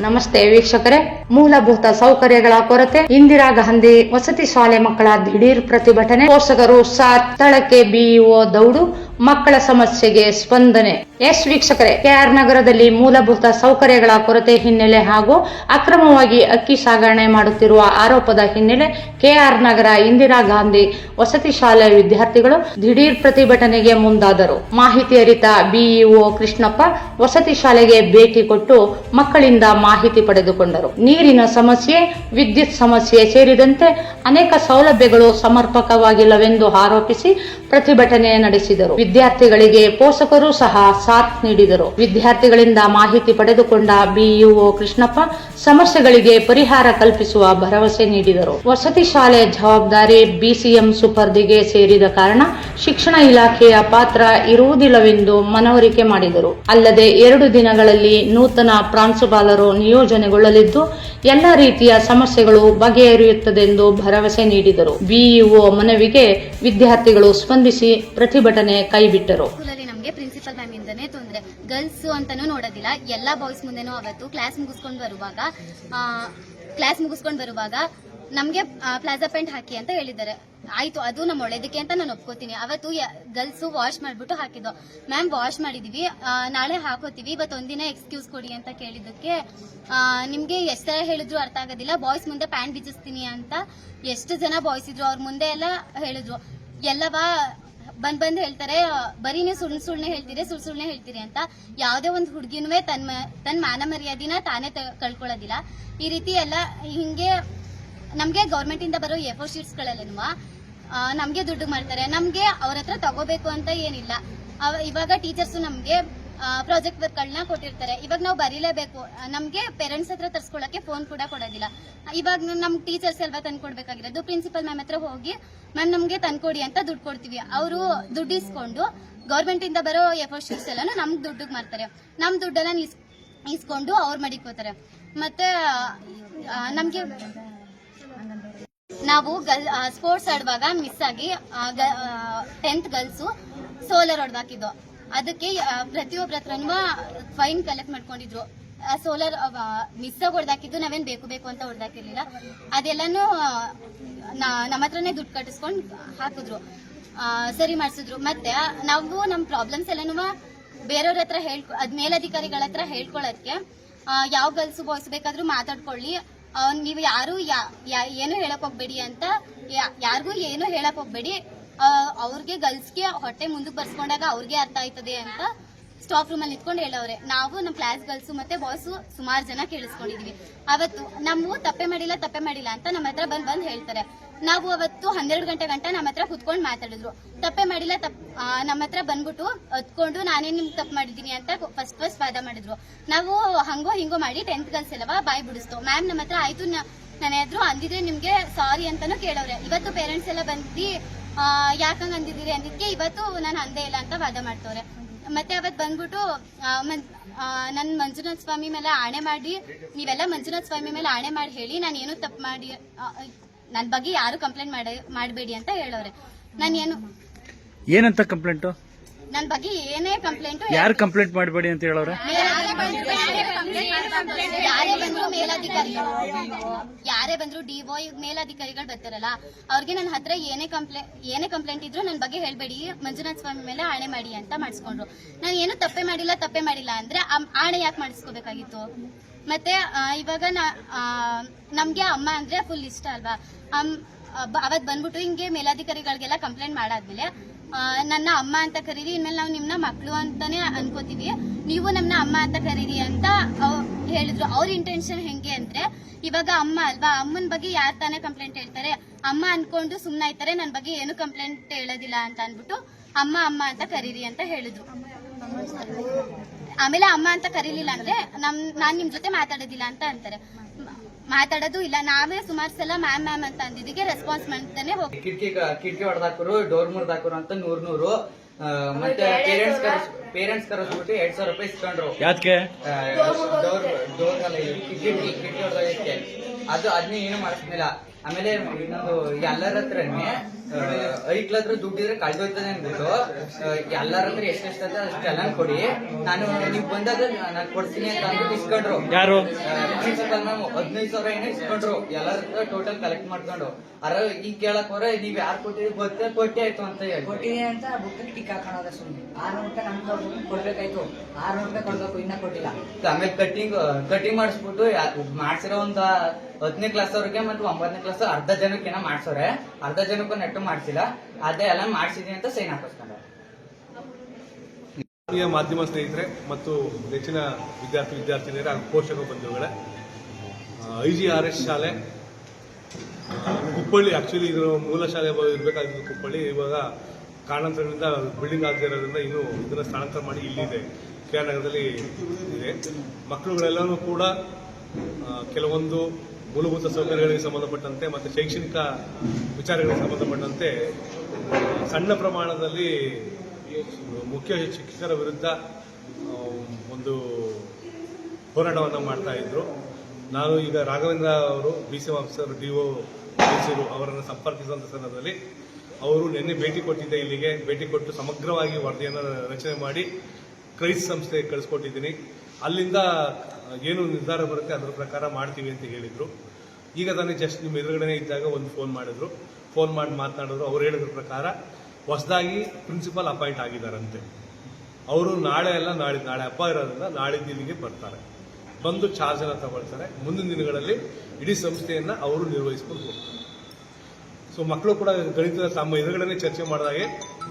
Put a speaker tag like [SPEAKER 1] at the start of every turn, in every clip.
[SPEAKER 1] ನಮಸ್ತೆ ವೀಕ್ಷಕರೇ. ಮೂಲಭೂತ ಸೌಕರ್ಯಗಳ ಕೊರತೆ, ಇಂದಿರಾ ಗಾಂಧಿ ವಸತಿ ಶಾಲೆ ಮಕ್ಕಳ ದಿಢೀರ್ ಪ್ರತಿಭಟನೆ. ಪೋಷಕರು ಸಾಥ್, ಸ್ಥಳಕ್ಕೆ ಬಿಇಒ ದೌಡು. ಮಕ್ಕಳ ಸಮಸ್ಯೆಗೆ ಸ್ಪಂದನೆ. ಎಸ್ ವೀಕ್ಷಕರೇ, ಕೆಆರ್ ನಗರದಲ್ಲಿ ಮೂಲಭೂತ ಸೌಕರ್ಯಗಳ ಕೊರತೆ ಹಿನ್ನೆಲೆ ಹಾಗೂ ಅಕ್ರಮವಾಗಿ ಅಕ್ಕಿ ಸಾಗಣೆ ಮಾಡುತ್ತಿರುವ ಆರೋಪದ ಹಿನ್ನೆಲೆ ಕೆಆರ್ ನಗರ ಇಂದಿರಾ ಗಾಂಧಿ ವಸತಿ ಶಾಲೆ ವಿದ್ಯಾರ್ಥಿಗಳು ದಿಢೀರ್ ಪ್ರತಿಭಟನೆಗೆ ಮುಂದಾದರು. ಮಾಹಿತಿ ಅರಿತ ಬಿಇಒ ಕೃಷ್ಣಪ್ಪ ವಸತಿ ಶಾಲೆಗೆ ಭೇಟಿ ಕೊಟ್ಟು ಮಕ್ಕಳಿಂದ ಮಾಹಿತಿ ಪಡೆದುಕೊಂಡರು. ನೀರಿನ ಸಮಸ್ಯೆ, ವಿದ್ಯುತ್ ಸಮಸ್ಯೆ ಸೇರಿದಂತೆ ಅನೇಕ ಸೌಲಭ್ಯಗಳು ಸಮರ್ಪಕವಾಗಿಲ್ಲವೆಂದು ಆರೋಪಿಸಿ ಪ್ರತಿಭಟನೆ ನಡೆಸಿದರು. ವಿದ್ಯಾರ್ಥಿಗಳಿಗೆ ಪೋಷಕರು ಸಹ ಸಾಥ್ ನೀಡಿದರು. ವಿದ್ಯಾರ್ಥಿಗಳಿಂದ ಮಾಹಿತಿ ಪಡೆದುಕೊಂಡ ಬಿಇಒ ಕೃಷ್ಣಪ್ಪ ಸಮಸ್ಯೆಗಳಿಗೆ ಪರಿಹಾರ ಕಲ್ಪಿಸುವ ಭರವಸೆ ನೀಡಿದರು. ವಸತಿ ಶಾಲೆ ಜವಾಬ್ದಾರಿ ಬಿಸಿಎಂ ಸುಪರ್ದಿಗೆ ಸೇರಿದ ಕಾರಣ ಶಿಕ್ಷಣ ಇಲಾಖೆಯ ಪಾತ್ರ ಇರುವುದಿಲ್ಲವೆಂದು ಮನವರಿಕೆ ಮಾಡಿದರು. ಅಲ್ಲದೆ ಎರಡು ದಿನಗಳಲ್ಲಿ ನೂತನ ಪ್ರಾಂಶುಪಾಲರು ನಿಯೋಜನೆಗೊಳ್ಳಲಿದ್ದು, ಎಲ್ಲ ರೀತಿಯ ಸಮಸ್ಯೆಗಳು ಬಗೆಹರಿಯುತ್ತದೆಂದು ಭರವಸೆ ನೀಡಿದರು. ಬಿಇಒ ಮನವಿಗೆ ವಿದ್ಯಾರ್ಥಿಗಳು ಸ್ಪಂದಿಸಿ ಪ್ರತಿಭಟನೆ ಕೈಬಿಟ್ಟರು.
[SPEAKER 2] ಪ್ರಿನ್ಸಿಪಲ್ ಮ್ಯಾಮ್ ಇಂದನೇ ತೊಂದರೆ. ಗರ್ಲ್ಸ್ ಅಂತಾನೂ ನೋಡೋದಿಲ್ಲ. ಎಲ್ಲ ಬಾಯ್ಸ್ ಮುಂದೆನೂ ಅವತ್ತು ಕ್ಲಾಸ್ ಮುಗಿಸ್ಕೊಂಡು ಬರುವಾಗ ಕ್ಲಾಸ್ ಮುಗಿಸ್ಕೊಂಡು ಬರುವಾಗ ನಮಗೆ ಪ್ಲಾಜಾ ಪ್ಯಾಂಟ್ ಹಾಕಿ ಅಂತ ಹೇಳಿದ್ದಾರೆ. ಆಯ್ತು, ಅದು ನಮ್ಮ ಒಳ್ಳೇದಕ್ಕೆ ಅಂತ ನಾನು ಒಪ್ಕೋತೀನಿ. ಅವತ್ತು ಗರ್ಲ್ಸ್ ವಾಶ್ ಮಾಡ್ಬಿಟ್ಟು ಹಾಕಿದ್ದು. ಮ್ಯಾಮ್, ವಾಶ್ ಮಾಡಿದೀವಿ. ನಾಳೆ ಹಾಕೋತೀವಿ. ಇವತ್ತು ಒಂದಿನ ಎಕ್ಸ್ಕ್ಯೂಸ್ ಕೊಡಿ ಅಂತ ಕೇಳಿದ್ದಕ್ಕೆ ನಿಮ್ಗೆ ಎಷ್ಟರ ಹೇಳಿದ್ರು ಅರ್ಥ ಆಗೋದಿಲ್ಲ. ಬಾಯ್ಸ್ ಮುಂದೆ ಪ್ಯಾಂಟ್ ಬಿಚ್ಚಿಸ್ತೀನಿ ಅಂತ ಎಷ್ಟು ಜನ ಬಾಯ್ಸ್ ಇದ್ರು, ಅವ್ರ ಮುಂದೆ ಎಲ್ಲ ಹೇಳಿದ್ರು. ಎಲ್ಲವಾ ಬಂದ್ ಬಂದ್ ಹೇಳ್ತಾರೆ ಬರೀ ನೀವು ಸುಳ್ಳು ಸುಳ್ಳೆ ಹೇಳ್ತೀರಿ, ಸುಳ್ಳು ಸುಳ್ಳೆ ಹೇಳ್ತೀರಿ ಅಂತ. ಯಾವುದೇ ಒಂದು ಹುಡುಗಿನೂ ತನ್ನ ತನ್ನ ಮಾನ ಮರ್ಯಾದಿನ ತಾನೇ ಕಳ್ಕೊಳ್ಳೋದಿಲ್ಲ. ಈ ರೀತಿ ಎಲ್ಲ, ಹಿಂಗೆ ನಮಗೆ ಗೌರ್ಮೆಂಟಿಂದ ಬರೋ ಎಫೋ ಶೀಟ್ಸ್ ಗಳಲ್ಲೇನುವ ನಮ್ಗೆ ದುಡ್ಡು ಮಾಡ್ತಾರೆ. ನಮಗೆ ಅವ್ರ ಹತ್ರ ತಗೋಬೇಕು ಅಂತ ಏನಿಲ್ಲ. ಇವಾಗ ಟೀಚರ್ಸ್ ನಮ್ಗೆ ಪ್ರಾಜೆಕ್ಟ್ ವರ್ಕ್ಗಳನ್ನ ಕೊಟ್ಟಿರ್ತಾರೆ. ಇವಾಗ ನಾವು ಬರೀಲೇಬೇಕು. ನಮಗೆ ನಮ್ಗೆ ಪೇರೆಂಟ್ಸ್ ಹತ್ರ ತರ್ಸ್ಕೊಳ್ಳೋಕೆ ಫೋನ್ ಕೂಡ ಕೊಡೋದಿಲ್ಲ. ಇವಾಗ ನಮ್ ಟೀಚರ್ಸ್ ಅಲ್ವಾ ತಂದ್ಕೊಡ್ಬೇಕಾಗಿರೋದು ಪ್ರಿನ್ಸಿಪಲ್ ಮ್ಯಾಮ್ ಹತ್ರ ಹೋಗಿ ಮ್ಯಾಮ್ ನಮಗೆ ತಂದ್ಕೊಡಿ ಅಂತ ದುಡ್ಡು ಕೊಡ್ತೀವಿ. ಅವರು ದುಡ್ಡು ಇಸ್ಕೊಂಡು ಗೌರ್ಮೆಂಟ್ ಇಂದ ಬರೋ ಎಫರ್ಟ್ ಶೀಟ್ಸ್ ಎಲ್ಲಾನು ನಮ್ಗೆ ದುಡ್ಡಿಗೆ ಮಾಡ್ತಾರೆ ನಮ್ಮ ದುಡ್ಡೆಲ್ಲ ಇಸ್ ಇಸ್ಕೊಂಡು ಅವ್ರು ಮಡಿಕೋತಾರೆ ಮತ್ತೆ ನಮಗೆ ನಾವು ನಾವು ಸ್ಪೋರ್ಟ್ಸ್ ಆಡುವಾಗ ಮಿಸ್ ಆಗಿ ಟೆಂತ್ ಗರ್ಲ್ಸು ಸೋಲರ್ ಹೊಡೆದಾಕಿದ್ದು ಅದಕ್ಕೆ ಪ್ರತಿಯೊಬ್ಬರ ಹತ್ರನೂ ಫೈನ್ ಕಲೆಕ್ಟ್ ಮಾಡ್ಕೊಂಡಿದ್ರು. ಸೋಲಾರ್ ಮಿಸ್ ಆಗಿ ಹೊಡೆದಾಕಿದ್ದು ನಾವೇನ್ ಬೇಕು ಬೇಕು ಅಂತ ಹೊಡೆದಾಕಿರ್ಲಿಲ್ಲ. ಅದೆಲ್ಲಾನು ನಮ್ಮ ಹತ್ರನೇ ದುಡ್ಡು ಕಟ್ಟಿಸ್ಕೊಂಡು ಹಾಕಿದ್ರು. ಸರಿ ಮಾಡಿಸಿದ್ರು. ಮತ್ತೆ, ನಾವು ನಮ್ಮ ಪ್ರಾಬ್ಲಮ್ಸ್ ಎಲ್ಲಾನು ಬೇರೆಯವ್ರ ಹತ್ರ ಹೇಳ್ಕೊ, ಅದ್ ಮೇಲಧಿಕಾರಿಗಳ ಹತ್ರ ಹೇಳ್ಕೊಳಕ್ಕೆ ಯಾವ ಗರ್ಲ್ಸ್ ಬಾಯ್ಸ್ ಬೇಕಾದ್ರೂ ಮಾತಾಡ್ಕೊಳ್ಳಿ. ನೀವು ಯಾರು ಏನು ಹೇಳಕ್ ಹೋಗ್ಬೇಡಿ ಅಂತ ಯಾರಿಗೂ ಏನು ಹೇಳಕ್ ಹೋಗ್ಬೇಡಿ. ಅವ್ರಿಗೆ ಗರ್ಲ್ಸ್ಗೆ ಹೊಟ್ಟೆ ಮುಂದಕ್ಕೆ ಬರ್ಸ್ಕೊಂಡಾಗ ಅವ್ರಿಗೆ ಅರ್ಥ ಆಯ್ತದೆ ಅಂತ ಸ್ಟಾಫ್ ರೂಮ್ ಅಲ್ಲಿ ನಿಂತ್ಕೊಂಡು ಹೇಳವ್ರೆ. ನಾವು ನಮ್ಮ ಕ್ಲಾಸ್ ಗರ್ಲ್ಸು ಮತ್ತೆ ಬಾಯ್ಸ್ ಸುಮಾರು ಜನ ಕೇಳಿಸ್ಕೊಂಡಿದ್ವಿ. ಅವತ್ತು ನಾವು ತಪ್ಪೆ ಮಾಡಿಲ್ಲ ತಪ್ಪೆ ಮಾಡಿಲ್ಲ ಅಂತ ನಮ್ಮ ಹತ್ರ ಬಂದು ಬಂದು ಹೇಳ್ತಾರೆ. ನಾವು ಅವತ್ತು ಹನ್ನೆರಡು ಗಂಟೆ ಗಂಟ ನಮ್ಮ ಹತ್ರ ಕುತ್ಕೊಂಡು ಮಾತಾಡಿದ್ರು. ತಪ್ಪೆ ಮಾಡಿಲ್ಲ ತಪ್ ಆ, ನಮ್ಮ ಹತ್ರ ಬಂದ್ಬಿಟ್ಟು ಹೊತ್ಕೊಂಡು ನಾನೇ ನಿಮ್ಗೆ ತಪ್ಪು ಮಾಡಿದೀನಿ ಅಂತ ಫಸ್ಟ್ ಫಸ್ಟ್ ವಾದ ಮಾಡಿದ್ರು. ನಾವು ಹಂಗೋ ಹಿಂಗೋ ಮಾಡಿ ಟೆಂತ್ ಗರ್ಲ್ಸ್ ಎಲ್ಲವ ಬಾಯ್ ಬಿಡಿಸ್ತು. ಮ್ಯಾಮ್ ನಮ್ಮ ಹತ್ರ ಆಯ್ತು ನನ್ನ ಆದ್ರೂ ಅಂದಿದ್ರೆ ನಿಮ್ಗೆ ಸಾರಿ ಅಂತಾನು ಕೇಳವ್ರೆ. ಇವತ್ತು ಪೇರೆಂಟ್ಸ್ ಎಲ್ಲ ಬಂದು ಯಾಕಂಗ್ ಅಂದಿದ್ದೀರಿ ಅಂದಿದ್ಕೆ ಇವತ್ತು ನಾನು ಅಂದೇ ಇಲ್ಲ ಅಂತ ವಾದ ಮಾಡ್ತವ್ರೆ. ಮತ್ತೆ ಅವತ್ ಬಂದ್ಬಿಟ್ಟು ಆ, ಮನ್- ಆ, ನನ್ ಮಂಜುನಾಥ್ ಸ್ವಾಮಿ ಮೇಲೆ ಆಣೆ ಮಾಡಿ ನೀವೆಲ್ಲ ಮಂಜುನಾಥ್ ಸ್ವಾಮಿ ಮೇಲೆ ಆಣೆ ಮಾಡಿ ಹೇಳಿ ನಾನು ಏನು ತಪ್ಪು ಮಾಡಿ ನನ್ನ ಬಗ್ಗೆ ಯಾರು ಕಂಪ್ಲೇಂಟ್ ಮಾಡಿ ಮಾಡಬೇಡಿ ಅಂತ ಹೇಳವ್ರೆ. ನಾನು ಏನು
[SPEAKER 3] ಏನಂತ ಕಂಪ್ಲೇಂಟು
[SPEAKER 2] ನನ್ನ ಬಗ್ಗೆ ಏನೇ ಕಂಪ್ಲೇಂಟ್
[SPEAKER 3] ಯಾರು ಕಂಪ್ಲೇಂಟ್ ಮಾಡಬೇಡಿ ಅಂತ ಹೇಳೋರು
[SPEAKER 2] ಯಾರೇ ಬಂದ್ರು ಮೇಲಾಧಿಕಾರಿಗಳು. ಯಾರೇ ಬಂದ್ರು ಡಿಒ ಮೇಲಾಧಿಕಾರಿಗಳು ಬರ್ತಾರಲ್ಲ ಅವ್ರಿಗೆ ನನ್ನ ಹತ್ರ ಏನೇ ಕಂಪ್ಲೇಂಟ್ ಏನೇ ಕಂಪ್ಲೇಂಟ್ ಇದ್ರು ನನ್ನ ಬಗ್ಗೆ ಹೇಳ್ಬೇಡಿ. ಮಂಜುನಾಥ್ ಸ್ವಾಮಿ ಮೇಲೆ ಆಣೆ ಮಾಡಿ ಅಂತ ಮಾಡಿಸ್ಕೊಂಡ್ರು. ನಾನು ಏನು ತಪ್ಪೆ ಮಾಡಿಲ್ಲ ತಪ್ಪೆ ಮಾಡಿಲ್ಲ ಅಂದ್ರೆ ಆಣೆ ಯಾಕೆ ಮಾಡಿಸ್ಕೋಬೇಕಾಗಿತ್ತು? ಮತ್ತೆ ಇವಾಗ ನಮ್ಗೆ ಅಮ್ಮ ಅಂದ್ರೆ ಫುಲ್ ಇಷ್ಟ ಅಲ್ವಾ? ಅವತ್ ಬಂದ್ಬಿಟ್ಟು ಹಿಂಗೆ ಮೇಲಾಧಿಕಾರಿಗಳಿಗೆಲ್ಲ ಕಂಪ್ಲೇಂಟ್ ಮಾಡಾದ್ಮೇಲೆ ನನ್ನ ಅಮ್ಮ ಅಂತ ಕರೀರಿ, ಇನ್ಮೇಲೆ ನಾವು ನಿಮ್ನ ಮಕ್ಳು ಅಂತಾನೆ ಅನ್ಕೋತೀವಿ. ನೀವು ನಮ್ಮನ್ನ ಅಮ್ಮ ಅಂತ ಕರೀರಿ ಅಂತ ಹೇಳಿದ್ರು. ಅವ್ರ ಇಂಟೆನ್ಷನ್ ಹೆಂಗೆ ಅಂದ್ರೆ, ಇವಾಗ ಅಮ್ಮ ಅಲ್ವಾ, ಅಮ್ಮನ ಬಗ್ಗೆ ಯಾರ್ ತಾನೇ ಕಂಪ್ಲೇಂಟ್ ಹೇಳ್ತಾರೆ? ಅಮ್ಮ ಅನ್ಕೊಂಡು ಸುಮ್ನಾಯ್ತಾರೆ ನನ್ನ ಬಗ್ಗೆ ಏನು ಕಂಪ್ಲೇಂಟ್ ಹೇಳೋದಿಲ್ಲ ಅಂತ ಅನ್ಬಿಟ್ಟು ಅಮ್ಮ ಅಮ್ಮ ಅಂತ ಕರೀರಿ ಅಂತ ಹೇಳಿದ್ರು. ಆಮೇಲೆ ಅಮ್ಮ ಅಂತ ಕರೀಲಿಲ್ಲ ಅಂದ್ರೆ ನಮ್, ನಾನ್ ನಿಮ್ ಜೊತೆ ಮಾತಾಡೋದಿಲ್ಲ ಅಂತ ಅಂತಾರೆ. ಮಾತಾಡೋದು ಇಲ್ಲ. ನಾವೇ ಸುಮಾರು ಸಲ ಮ್ಯಾಮ್ ಮ್ಯಾಮ್ ಅಂತ ಅಂದಿದ್ದಕ್ಕೆ ರೆಸ್ಪಾನ್ಸ್ ಮಾಡ್ತಾನೆ ಹೋಗ್ತೀವಿ
[SPEAKER 4] ಕಿಟಕಿ ಕಿಟಕಿ ಹೊಡೆದಾಕರು ಡೋರ್ ಮುರ್ದಾಕರು ಅಂತ ನೂರ್ ನೂರು. ಆ, ಮತ್ತೆ ಪೇರೆಂಟ್ಸ್ ಕರೆಸ್ ಪೇರೆಂಟ್ಸ್ ಕರೆಸ್ಬಿಟ್ಟು ಎರಡ್ ಸಾವಿರ ರೂಪಾಯಿ ಇಸ್ಕೊಂಡ್ರು.
[SPEAKER 3] ಯಾಕೆ
[SPEAKER 4] ಆ, ಡೋರ್ ಡೋರ್ ಕಿಟಕಿ ಕಿಟಕಿ ಹೊಡೆದಕ್ಕೆ ಅದು ಅದನ್ನ ಏನು ಮಾಡಿಸ್ಲಿಲ್ಲ. ಆಮೇಲೆ ಇನ್ನೊಂದು ಎಲ್ಲರ ಹತ್ರನೇ ಐಕ್ಲ ಹತ್ರ ದುಡ್ಡಿದ್ರೆ ಕಳ್ದೋಯ್ತದೆ ಅಂದ್ಬಿಟ್ಟು ಎಲ್ಲಾರಂದ್ರೆ ಎಲ್ಲರ ಹತ್ರ ಎಷ್ಟೆಷ್ಟದ ಅಷ್ಟೆಲ್ಲ ಕೊಡಿ. ನಾನು ನೀವು ಬಂದಾಗ ನಾನು ಕೊಡ್ತೀನಿ ಅಂತ ಅಂದ್ಬಿಟ್ಟು ಇಸ್ಕೊಂಡ್ರು.
[SPEAKER 3] ಯಾರು?
[SPEAKER 4] ಪ್ರಿನ್ಸಿಪಲ್ ಮ್ಯಾಮ್ ಹದಿನೈದು ಸಾವಿರ ಏನೋ ಇಸ್ಕೊಂಡ್ರು. ಎಲ್ಲರ ಟೋಟಲ್ ಕಲೆಕ್ಟ್ ಮಾಡ್ಕೊಂಡು ಅರ ಈಗ ಕೇಳಕ್ ಹೋದ್ರೆ ನೀವ್ ಯಾರು ಕೊಟ್ಟಿದ್ರಿ ಗೊತ್ತೇ ಕೊಟ್ಟೆ ಆಯ್ತು ಅಂತ ಹೇಳಿ
[SPEAKER 5] ಕೊಟ್ಟಿದೆ ಅಂತ ಬುಕ್ ಟಿಕ್ ಹಾಕೋಣ ಸುಮ್ಮನೆ ಆರ್ನೂರು ರೂಪಾಯಿ ನಮ್ಗೆ ಕೊಡ್ಬೇಕಾಯ್ತು. ಆರ್ನೂರು ರೂಪಾಯಿ ಕೊಡ್ಬೇಕು ಇನ್ನ ಕೊಟ್ಟಿಲ್ಲ.
[SPEAKER 4] ಆಮೇಲೆ ಕಟಿಂಗ್ ಕಟಿಂಗ್ ಮಾಡಿಸ್ಬಿಟ್ಟು ಮಾಡ್ಸಿರೋ ಒಂದ್ ಹತ್ತನೇ ಕ್ಲಾಸ್ ಅವ್ರಿಗೆ ಮತ್ತು ಒಂಬತ್ತನೇ ಕ್ಲಾಸ್ ಅರ್ಧ ಜನಕ್ಕೆ ಮಾಡ್ಸೋರೆ. ಅರ್ಧ ಜನಕ್ಕೂ ನೆಟ್ಟು ಮಾಡ್ಸಿಲ್ಲ. ಅದೇ ಎಲ್ಲ ಮಾಡ್ಸಿದೀನಿ ಅಂತ ಸೈನ್ ಹಾಕಿಸ್ಕೊಂಡ್ರೆ
[SPEAKER 6] ಮಾಧ್ಯಮ ಸ್ನೇಹಿತರೆ ಮತ್ತು ನೆಚ್ಚಿನ ವಿದ್ಯಾರ್ಥಿ ವಿದ್ಯಾರ್ಥಿನಿಯರ ಹಾಗೂ ಪೋಷಕ ಬಂಧುಗಳೇ ಐ ಜಿ ಆರ್ ಎಸ್ ಶಾಲೆ ಕುಪ್ಪಳ್ಳಿ ಆಕ್ಚುಲಿ ಇದು ಮೂಲ ಶಾಲೆ ಇರಬೇಕಾಗಿದ್ದು ಕುಪ್ಪಳ್ಳಿ. ಇವಾಗ ಕಾರಣಾಂತರಗಳಿಂದ ಬಿಲ್ಡಿಂಗ್ ಆಗದಿರೋದ್ರಿಂದ ಇನ್ನು ಇದನ್ನು ಸ್ಥಳಾಂತರ ಮಾಡಿ ಇಲ್ಲಿದೆ ಕೆ ನಗರದಲ್ಲಿ ಇದೆ. ಮಕ್ಕಳುಗಳೆಲ್ಲನೂ ಕೂಡ ಕೆಲವೊಂದು ಮೂಲಭೂತ ಸೌಕರ್ಯಗಳಿಗೆ ಸಂಬಂಧಪಟ್ಟಂತೆ ಮತ್ತು ಶೈಕ್ಷಣಿಕ ವಿಚಾರಗಳಿಗೆ ಸಂಬಂಧಪಟ್ಟಂತೆ ಸಣ್ಣ ಪ್ರಮಾಣದಲ್ಲಿ ಮುಖ್ಯ ಶಿಕ್ಷಕರ ವಿರುದ್ಧ ಒಂದು ಹೋರಾಟವನ್ನು ಮಾಡ್ತಾ ಇದ್ರು. ನಾನು ಈಗ ರಾಘವೇಂದ್ರ ಅವರು B C officer D O Mysuru ಅವರನ್ನು ಸಂಪರ್ಕಿಸುವಂಥ ಸಂದರ್ಭದಲ್ಲಿ ಅವರು ನಿನ್ನೆ ಭೇಟಿ ಕೊಟ್ಟಿದ್ದೆ ಇಲ್ಲಿಗೆ. ಭೇಟಿ ಕೊಟ್ಟು ಸಮಗ್ರವಾಗಿ ವರದಿಯನ್ನು ರಚನೆ ಮಾಡಿ ಕ್ರೈಸ್ ಸಂಸ್ಥೆಗೆ ಕಳಿಸ್ಕೊಟ್ಟಿದ್ದೀನಿ. ಅಲ್ಲಿಂದ ಏನು ನಿರ್ಧಾರ ಬರುತ್ತೆ ಅದರ ಪ್ರಕಾರ ಮಾಡ್ತೀವಿ ಅಂತ ಹೇಳಿದ್ರು. ಈಗ ತಾನೇ ಜಸ್ಟ್ ನಿಮ್ಮ ಎದುರುಗಡೆ ಇದ್ದಾಗ ಒಂದು ಫೋನ್ ಮಾಡಿದ್ರು. ಫೋನ್ ಮಾಡಿ ಮಾತನಾಡಿದ್ರು. ಅವ್ರು ಹೇಳಿದ ಪ್ರಕಾರ ಹೊಸದಾಗಿ ಪ್ರಿನ್ಸಿಪಲ್ ಅಪಾಯಿಂಟ್ ಆಗಿದ್ದಾರಂತೆ. ಅವರು ನಾಳೆ ಅಲ್ಲ, ನಾಳೆ ನಾಳೆ ಹಬ್ಬ ಇರೋದ್ರಿಂದ ನಾಳೆ ದಿನಿಗೆ ಬರ್ತಾರೆ. ಬಂದು ಚಾರ್ಜ್ ಅನ್ನ ತಗೊಳ್ತಾರೆ. ಮುಂದಿನ ದಿನಗಳಲ್ಲಿ ಇಡೀ ಸಂಸ್ಥೆಯನ್ನ ಅವರು ನಿರ್ವಹಿಸ್ಕೊಂಡು ಹೋಗ್ತಾರೆ. ಸೊ ಮಕ್ಕಳು ಕೂಡ ಗಣಿತದ ತಮ್ಮ ಎದುರುಗಡೆ ಚರ್ಚೆ ಮಾಡಿದಾಗೆ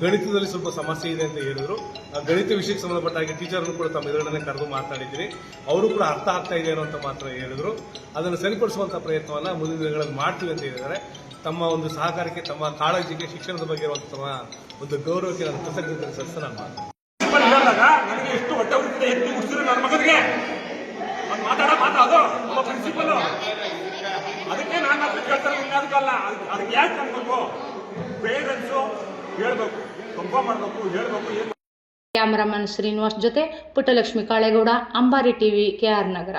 [SPEAKER 6] ಗಣಿತದಲ್ಲಿ ಸ್ವಲ್ಪ ಸಮಸ್ಯೆ ಇದೆ ಅಂತ ಹೇಳಿದ್ರು. ಆ ಗಣಿತ ವಿಷಯಕ್ಕೆ ಸಂಬಂಧಪಟ್ಟ ಹಾಗೆ ಟೀಚರ್ನು ಕೂಡ ತಮ್ಮ ಎದುರುಗಡೆ ಕರೆದು ಮಾತನಾಡಿದ್ದೀನಿ ಅವರು ಕೂಡ ಅರ್ಥ ಆಗ್ತಾ ಇದೆ ಅನ್ನೋ ಅಂತ ಮಾತ್ರ ಹೇಳಿದ್ರು. ಅದನ್ನು ಸರಿಪಡಿಸುವಂತ ಪ್ರಯತ್ನವನ್ನ ಮುಂದಿನ ದಿನಗಳಲ್ಲಿ ಮಾಡ್ತೀವಿ ಅಂತ ಹೇಳಿದ್ದಾರೆ. ತಮ್ಮ ಒಂದು ಸಹಕಾರಕ್ಕೆ, ತಮ್ಮ ಕಾಳಜಿಗೆ, ಶಿಕ್ಷಣದ ಬಗ್ಗೆ ಇರುವಂತಹ ಒಂದು ಗೌರವಕ್ಕೆ ನಾನು ಕೃತಜ್ಞತೆ ಸಲ್ಲಿಸ್ತಾ ನಾನು
[SPEAKER 7] ನನಗೆ ಎಷ್ಟು ಎತ್ತಿ ಮುಗಿಸಿದ್ರು ನನ್ನ ಮಗನಿಗೆ? ಮಾತಾಡೋ ಮಾತಾಡ ಮಾತಾಡೋದು ಪ್ರಿನ್ಸಿಪಲ್ ಅದಕ್ಕೆ ನಾನು ಮಾತ್ರ ಕೇಳ್ತಾರೆ ಅದಕ್ಕಲ್ಲ ಅದಕ್ಕೆ ಯಾಕೆ ಅನ್ಬೇಕು? ಪೇರೆಂಟ್ಸು ಹೇಳ್ಬೇಕು. ಕನ್ಫರ್ಮ್ ಮಾಡ್ಬೇಕು, ಹೇಳ್ಬೇಕು ಏನು
[SPEAKER 1] ಕ್ಯಾಮರಾಮನ್ ಶ್ರೀನಿವಾಸ್ ಜೊತೆ ಪುಟ್ಟಲಕ್ಷ್ಮಿ ಕಾಳೇಗೌಡ, ಅಂಬಾರಿ ಟಿವಿ ಕೆಆರ್ ನಗರ.